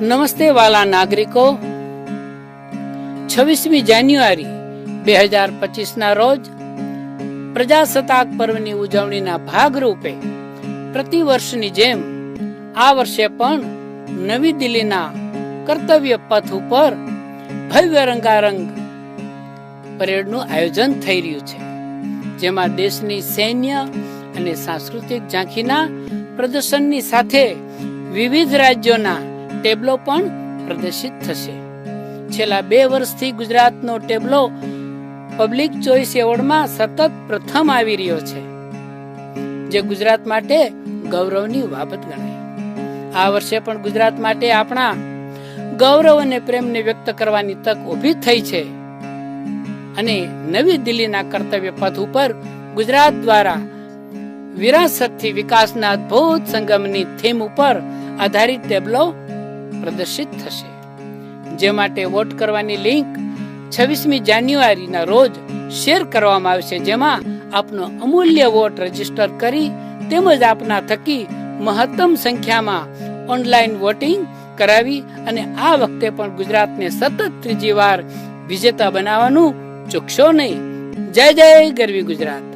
નમસ્તે વાલા નાગરિકો. છવ્વીસમી જાન્યુઆરી બે હજાર પચીસ ના રોજ પ્રજાસત્તાક પર્વની ઉજવણીના ભાગરૂપે પ્રતિવર્ષની જેમ આ વર્ષે પણ નવી દિલ્હીના કર્તવ્ય પથ ઉપર ભવ્ય રંગારંગ પરેડનું આયોજન થઈ રહ્યું છે. જેમાં દેશની સૈન્ય અને સાંસ્કૃતિક ઝાંખીના પ્રદર્શનની સાથે વિવિધ રાજ્યોના ટેબલો પણ પ્રદર્શિત થશે. છેલ્લા બે વર્ષથી ગુજરાતનો ટેબલો પબ્લિક ચોઇસ એવોર્ડમાં સતત પ્રથમ આવી રહ્યો છે, જે ગુજરાત માટે ગૌરવની બાબત ગણાય. આ વર્ષે પણ ગુજરાત માટે આપણા ગૌરવ અને પ્રેમને વ્યક્ત કરવાની તક ઊભી થઈ છે અને નવી દિલ્હીના કર્તવ્ય પથ ઉપર ગુજરાત દ્વારા વિરાસતથી વિકાસના અદ્ભુત સંગમની થીમ ઉપર આધારિત ટેબલો પ્રદર્શિત થશે. જે માટે વોટ કરવાની લિંક છવ્વીસમી જાન્યુઆરીના રોજ શેર કરવામાં આવશે, જેમાં આપનો અમૂલ્ય વોટ રજિસ્ટર કરી તેમજ આપના થકી મહત્તમ સંખ્યામાં ઓનલાઈન વોટિંગ કરાવી અને આ વખતે પણ ગુજરાતને સતત ત્રીજી વાર વિજેતા બનાવવાનું ચૂકશો નહીં. જય જય ગરવી ગુજરાત.